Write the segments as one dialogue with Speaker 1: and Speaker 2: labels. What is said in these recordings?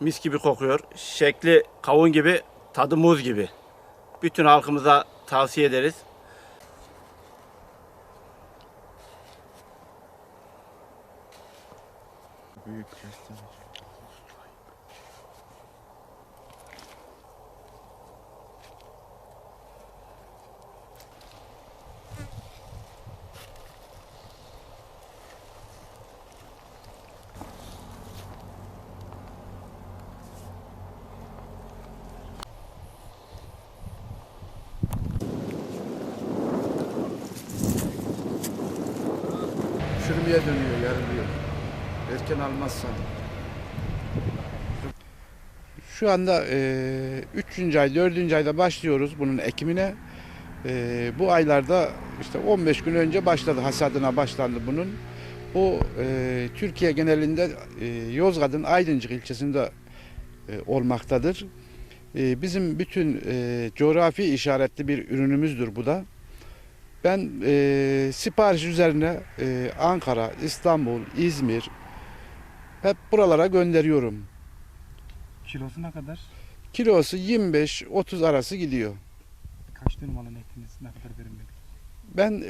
Speaker 1: mis gibi kokuyor. Şekli kavun gibi, tadı muz gibi. Bütün halkımıza tavsiye ederiz.
Speaker 2: Büyük kestane. Çürümeye dönüyor, yarılıyor. Erken almazsan. Şu anda e, 3. ay, 4. ayda başlıyoruz bunun ekimine. E, bu aylarda işte 15 gün önce başladı, hasadına başlandı bunun. Bu e, Türkiye genelinde e, Yozgat'ın Aydıncık ilçesinde e, olmaktadır. E, bizim bütün e, coğrafi işaretli bir ürünümüzdür bu da. Ben e, sipariş üzerine e, Ankara, İstanbul, İzmir hep buralara gönderiyorum.
Speaker 3: Kilosu ne kadar?
Speaker 2: Kilosu 25-30 arası gidiyor.
Speaker 3: Kaç dönüm alan ektiniz? Ne kadar verim?
Speaker 2: Ben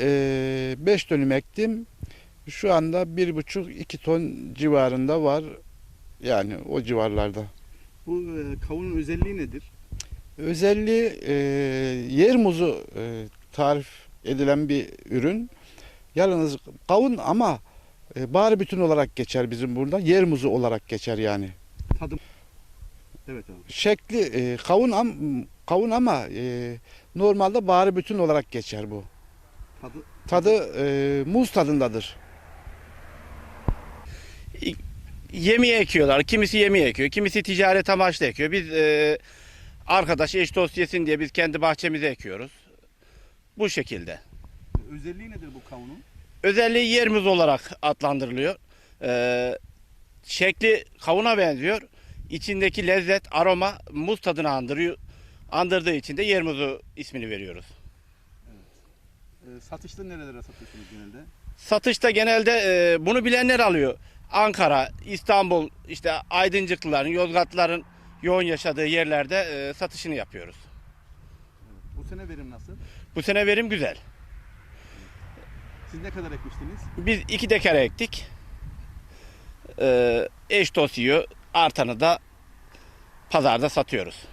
Speaker 2: 5 dönüm ektim. Şu anda 1,5-2 ton civarında var. Yani o civarlarda.
Speaker 4: Bu e, kavunun özelliği nedir?
Speaker 2: Özelliği e, yer muzu e, tarif edilen bir ürün. Yalnız kavun ama e, bari bütün olarak geçer bizim burada. Yer muzu olarak geçer yani.
Speaker 4: Tadım. Evet abi.
Speaker 2: Şekli e, kavun am, kavun ama e, normalde bari bütün olarak geçer bu.
Speaker 4: Tadı
Speaker 2: Tadı e, muz tadındadır.
Speaker 1: Yemeğe ekiyorlar. Kimisi yemeğe ekiyor. Kimisi ticaret amaçlı ekiyor. Biz e, arkadaş eş dost yesin diye biz kendi bahçemize ekiyoruz. Bu şekilde.
Speaker 4: özelliği nedir bu kavunun?
Speaker 1: Özelliği yerimiz olarak adlandırılıyor. Ee, şekli kavuna benziyor. İçindeki lezzet, aroma muz tadını andırıyor. Andırdığı için de yermuzu ismini veriyoruz.
Speaker 4: E, satışta nerelere satıyorsunuz genelde?
Speaker 1: Satışta genelde e, bunu bilenler alıyor. Ankara, İstanbul, işte Aydıncıklıların, Yozgatlıların yoğun yaşadığı yerlerde e, satışını yapıyoruz.
Speaker 4: Bu sene verim nasıl?
Speaker 1: Bu sene verim güzel.
Speaker 4: Siz ne kadar ekmiştiniz?
Speaker 1: Biz iki dekar ektik. Ee, eş dost yiyor. Artanı da pazarda satıyoruz.